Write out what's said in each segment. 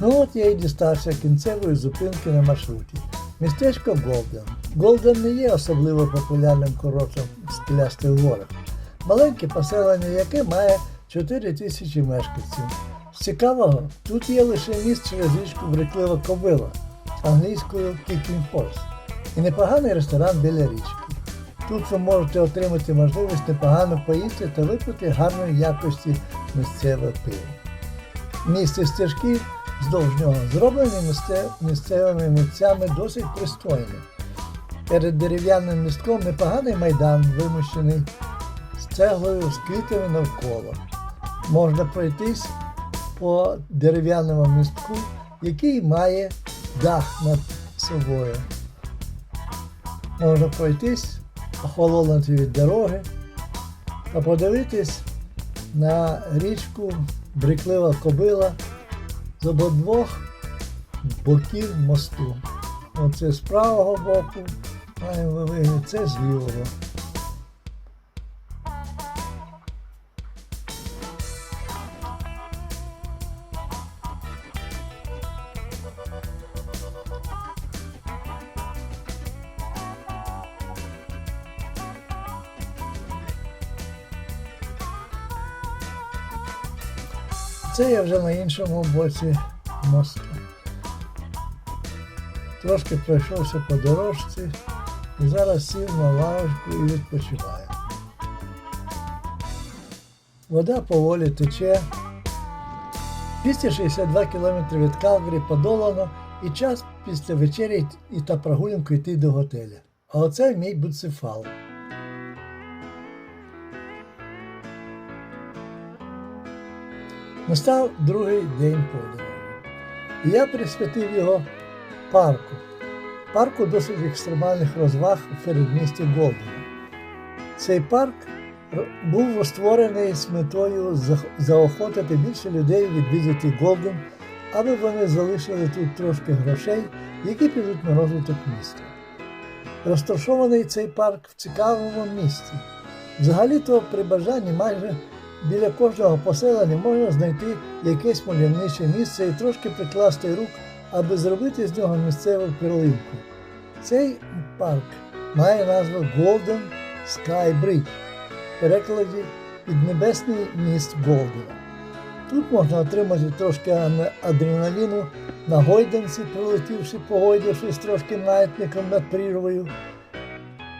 Ну от я і дістався кінцевої зупинки на маршруті. Містечко Голден. Голден не є особливо популярним курортом в скелястих горах. Маленьке поселення, яке має 4 тисячі мешканців. З цікавого, тут є лише міст через річку Бреклива Кобила, англійською Kicking Horse, і непоганий ресторан біля річки. Тут ви можете отримати можливість непогано поїсти та випити гарної якості місцеве пиво. Місце стежки вздовж нього зроблені місцевими митцями досить пристойно. Перед дерев'яним містком непоганий майдан, вимощений з цеглою, з квітами навколо. Можна пройтись по дерев'яному містку, який має дах над собою. Можна пройтись, охолонути від дороги та подивитись на річку Бриклива Кобила з обох боків мосту. Оце з правого боку маємо це з лівого. Це я вже на іншому боці мосту. Трошки пройшовся по дорожці і зараз сів на лавочку і відпочиваю. Вода поволі тече. 262 км від Калгарі подолано і час після вечері та прогулянку йти до готеля. А оце мій буцефал. Настав другий день подорожі. І я присвятив його парку. Парку досить екстремальних розваг у передмісті Голдена. Цей парк був створений з метою заохотити більше людей відвідати Голден, аби вони залишили тут трошки грошей, які підуть на розвиток міста. Розташований цей парк в цікавому місці. Взагалі-то при бажанні майже біля кожного поселення можна знайти якесь мальовниче місце і трошки прикласти рук, аби зробити з нього місцеву перлинку. Цей парк має назву Golden Sky Bridge, в перекладі Піднебесний міст Голдена. Тут можна отримати трошки адреналіну на гойданці, пролетівши, погойдавшись трошки маятником над прірвою,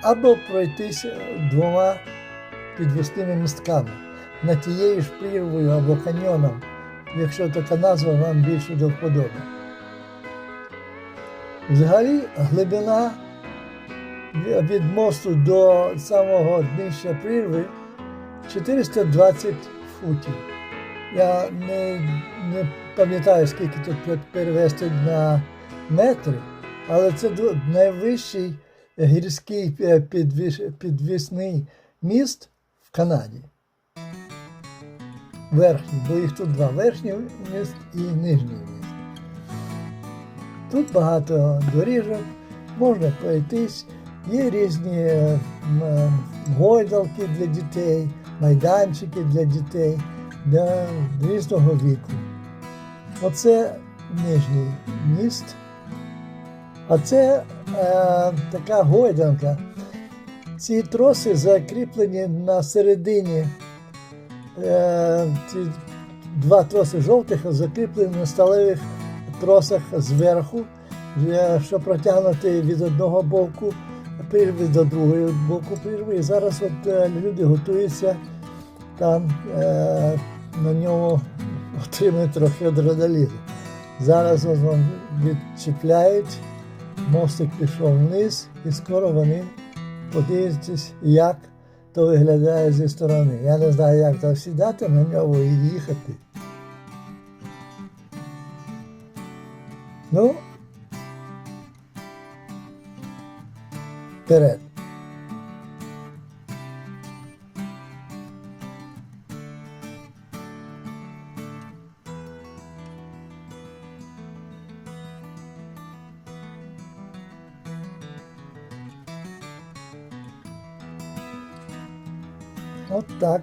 або пройтися двома підвісними містками над тією ж прірвою або каньйоном, якщо така назва вам більше до вподоби. Взагалі глибина від мосту до самого днища прірви 420 футів. Я не, не пам'ятаю, скільки тут перевести на метри, але це найвищий гірський е, підвісний міст в Канаді. Верхній, бо їх тут два верхній міст і нижній міст. Тут багато доріжок, можна пройтись, є різні е, е, гойдалки для дітей, майданчики для дітей для різного віку. Оце нижній міст, а це е, така гойданка. Ці троси закріплені на середині. Е, ці два троси жовтих закріплені на сталевих тросах зверху, е, що протягнути від одного боку прірви до другого боку прірви. І зараз от е, люди готуються там е, на ньому отримати трохи адреналіну. Зараз вам відчіпляють, мостик пішов вниз, і скоро вони подивитесь, як то виглядає зі сторони. Я не знаю, як там сідати на ньому і їхати. Ну, вперед. так.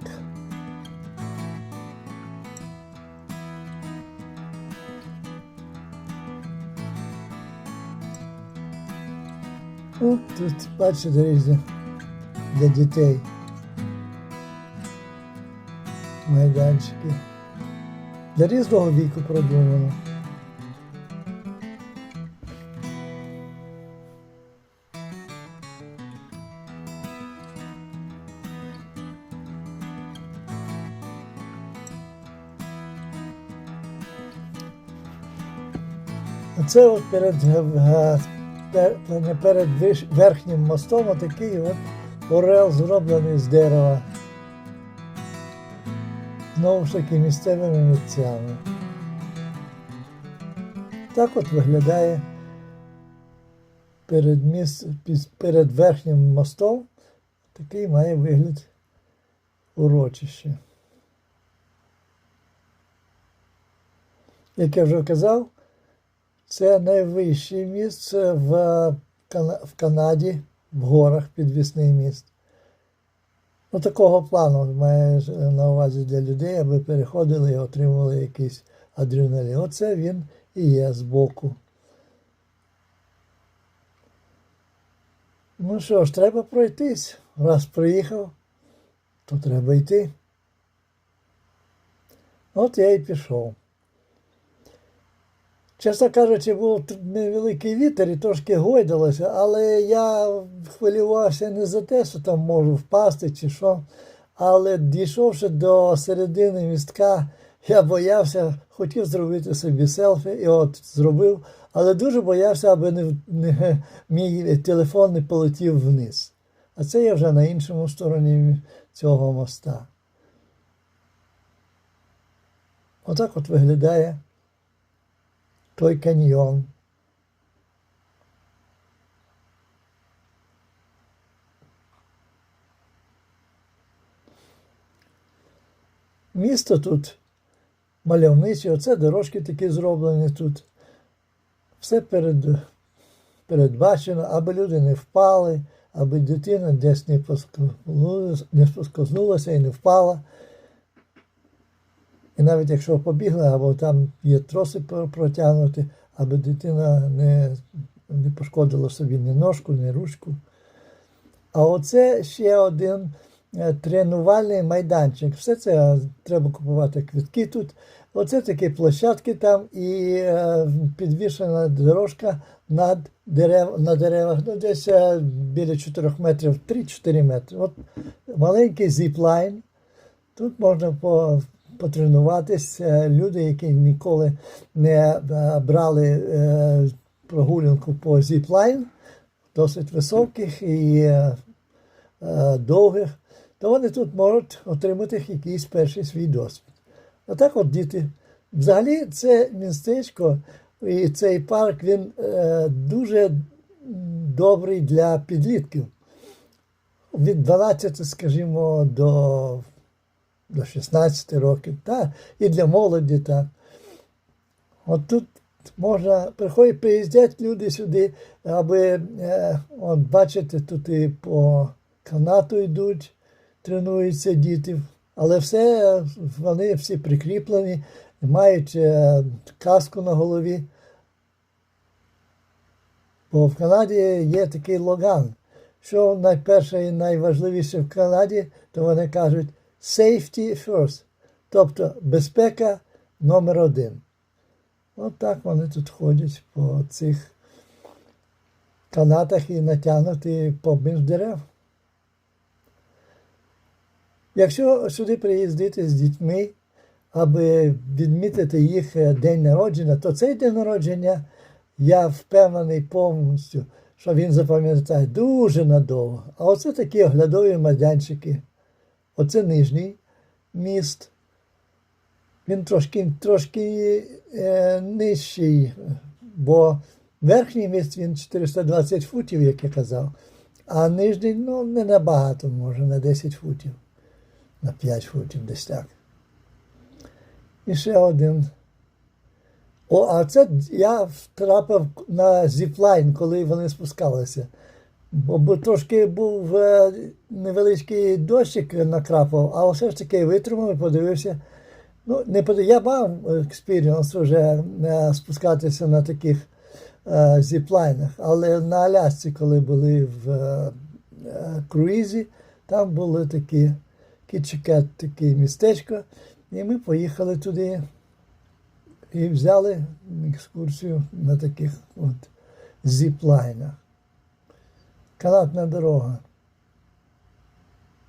О, тут бачите різні для дітей. Майданчики. Для різного віку продумано. Оце от перед, е, не перед верхнім мостом отакий от орел зроблений з дерева. Знову ж таки місцевими митцями. Так от виглядає перед, міс... під- перед верхнім мостом. Такий має вигляд урочище. Як я вже казав, це найвище місце в, в Канаді, в горах підвісний міст. Ну, такого плану має на увазі для людей, аби переходили і отримували якийсь адреналін. Оце він і є збоку. Ну що ж, треба пройтись. Раз приїхав, то треба йти. От я і пішов. Чесно кажучи, був невеликий вітер і трошки гойдалося, але я хвилювався не за те, що там можу впасти чи що. Але дійшовши до середини містка, я боявся, хотів зробити собі селфі, і от зробив, але дуже боявся, аби не, не, мій телефон не полетів вниз. А це я вже на іншому стороні цього моста. Отак от виглядає той каньйон. Місто тут мальовниче, оце дорожки такі зроблені тут. Все перед, передбачено, аби люди не впали, аби дитина десь не поскользнулася, і не впала. І навіть якщо побігла, або там є троси про- протягнуті, аби дитина не, не пошкодила собі ні ножку, ні ручку. А оце ще один е, тренувальний майданчик. Все це е, треба купувати квитки тут. Оце такі площадки там і е, підвішена дорожка над дерев, на деревах, ну десь біля 4 метрів, 3-4 метри. От маленький зіплайн. Тут можна по, потренуватися. Люди, які ніколи не е, брали е, прогулянку по зіплайн, досить високих і е, довгих, то вони тут можуть отримати якийсь перший свій досвід. Отак от діти. Взагалі, це містечко і цей парк він дуже добрий для підлітків. Від 12, скажімо, до, до 16 років, та, і для молоді так. От тут можна приходять, приїздять люди сюди, аби е, от бачите, тут і по канату йдуть, тренуються діти, але все вони всі прикріплені, мають е, каску на голові. Бо в Канаді є такий логан. Що найперше і найважливіше в Канаді, то вони кажуть safety first, тобто безпека номер один. От так вони тут ходять по цих канатах і натягнуті поміж дерев. Якщо сюди приїздити з дітьми, аби відмітити їх е, день народження, то цей день народження я впевнений повністю, що він запам'ятає дуже надовго. А оце такі оглядові майданчики. Оце нижній міст. Він трошки, трошки е, нижчий, бо верхній міст він 420 футів, як я казав, а нижній ну, не набагато, може, на 10 футів, на 5 футів десь так. І ще один. О, а це я втрапив на зіплайн, коли вони спускалися. Бо, трошки був е, невеличкий дощик накрапав, а все ж таки витримав подивився. Ну, не подив... Я мав експіріонс вже е, спускатися на таких е, зіплайнах, але на Алясці, коли були в е, е, круїзі, там були такі кічекет, таке містечко, і ми поїхали туди і взяли екскурсію на таких от зіплайнах. Канатна дорога.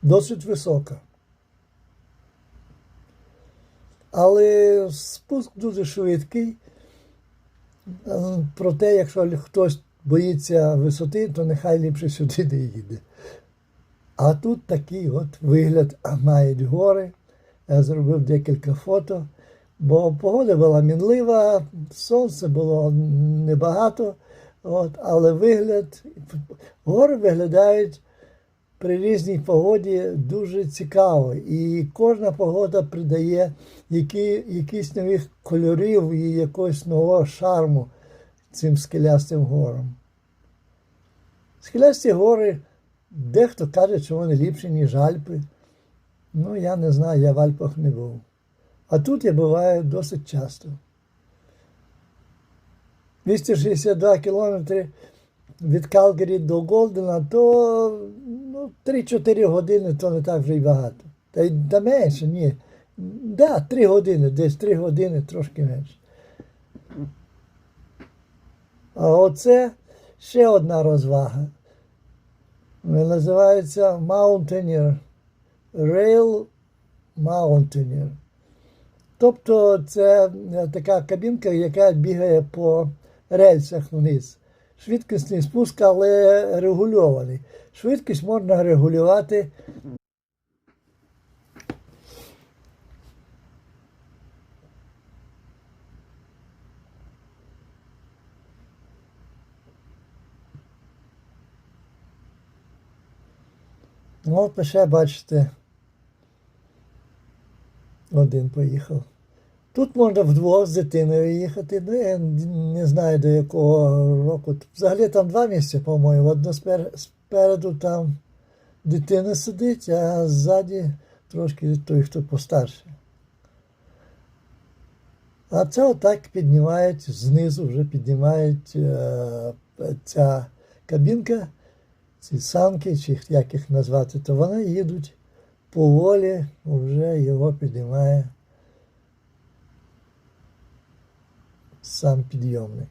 Досить висока. Але спуск дуже швидкий. Е, Проте, якщо хтось боїться висоти, то нехай ліпше сюди не їде. А тут такий от вигляд мають гори. Я зробив декілька фото, бо погода була мінлива, сонця було небагато, от, але вигляд, гори виглядають при різній погоді дуже цікаво. І кожна погода придає які, якісь нових кольорів і якогось нового шарму цим скелястим горам. Скелясті гори, дехто каже, що вони ліпші, ніж Альпи. Ну, я не знаю, я в Альпах не був. А тут я буваю досить часто. 262 кілометри від Калгарі до Голдена, то ну, 3-4 години то не так вже й багато. Та й да менше, ні. Да, 3 години, десь 3 години трошки менше. А оце ще одна розвага. Називається Mountaineer. Rail Mountaineer. Тобто це така кабінка, яка бігає по рельсах вниз. Швидкісний спуск, але регульований. Швидкість можна регулювати. Ну, ще бачите, один поїхав. Тут можна вдвох з дитиною їхати. Ну, я не знаю до якого року. Взагалі там два місця, по-моєму. Одно спереду там дитина сидить, а ззаді трошки той, хто постарше. А це отак піднімають, знизу вже піднімають е, ця кабінка, ці санки, чи як їх назвати, то вони їдуть поволі, вже його піднімає сам підйомник.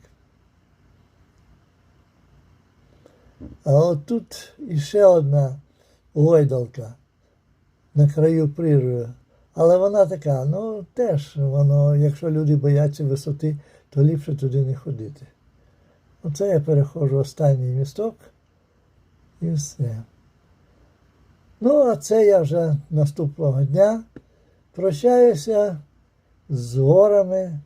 А от тут іще одна гойдалка на краю природи. Але вона така, ну теж воно, якщо люди бояться висоти, то ліпше туди не ходити. Оце я переходжу останній місток і все. Ну, а це я вже наступного дня прощаюся з горами.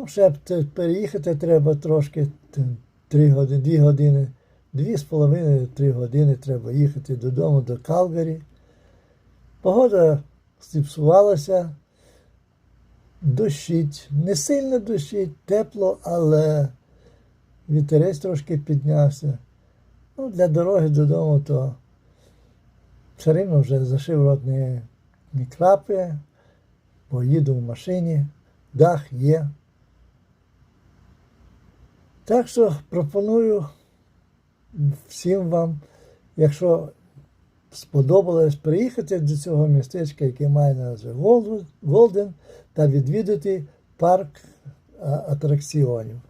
Ну, ще переїхати треба трошки т- три години, дві години, дві з половиною, три години треба їхати додому до Калгарі. Погода зіпсувалася, дощить. Не сильно дощить, тепло, але вітерець трошки піднявся. Ну, для дороги додому то все рівно вже за шиворот не, не крапає, бо їду в машині, дах є. Так що пропоную всім вам, якщо сподобалось приїхати до цього містечка, яке має назву Голден, та відвідати парк атракціонів.